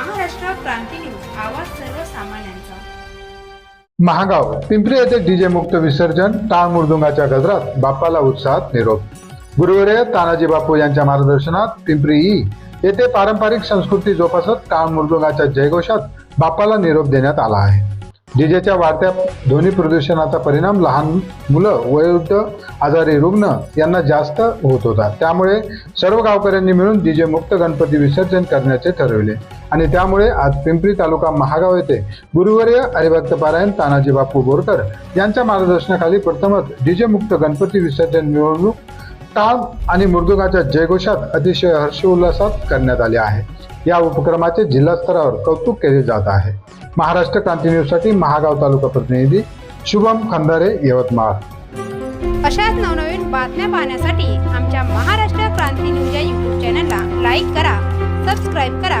क्रांती news आवाज सर्वसामान्यांचा. महागाव पिंपरी येथे डीजे मुक्त विसर्जन टाळ मृदुंगाच्या गजरात बाप्पाला उत्साहात निरोप. गुरुवारी तानाजी बापू यांच्या मार्गदर्शनात पिंपरी ई येथे पारंपरिक संस्कृती जोपासत टाळ मृदुंगाच्या जयघोषात बाप्पाला निरोप देण्यात आला आहे. डीजेच्या वाढत्या ध्वनी प्रदूषणाचा परिणाम लहान मुलं वयोवृद्ध आजारी रुग्ण यांना जास्त होत होता. त्यामुळे सर्व गावकऱ्यांनी मिळून डीजे मुक्त गणपती विसर्जन करण्याचे ठरविले. आणि त्यामुळे आज पिंपरी तालुका महागाव येथे गुरुवर्य हरिभक्त पारायण तानाजी बापू बोरकर यांच्या मार्गदर्शनाखाली प्रथमच डीजे मुक्त गणपती विसर्जन मिरवणूक टाळ आणि मृदुगाच्या जयघोषात अतिशय हर्षोल्लासात करण्यात आले आहे. या उपक्रमाचे जिल्हा स्तरावर कौतुक केले जात आहे. महाराष्ट्र क्रांती न्यूजसाठी महागाव तालुका प्रतिनिधी शुभम खंदारे यवतमाळ. अशाच नवनवीन बातम्या पाहण्यासाठी आमच्या महाराष्ट्र क्रांती न्यूज या यूट्यूब चॅनलला लाईक करा सबस्क्राईब करा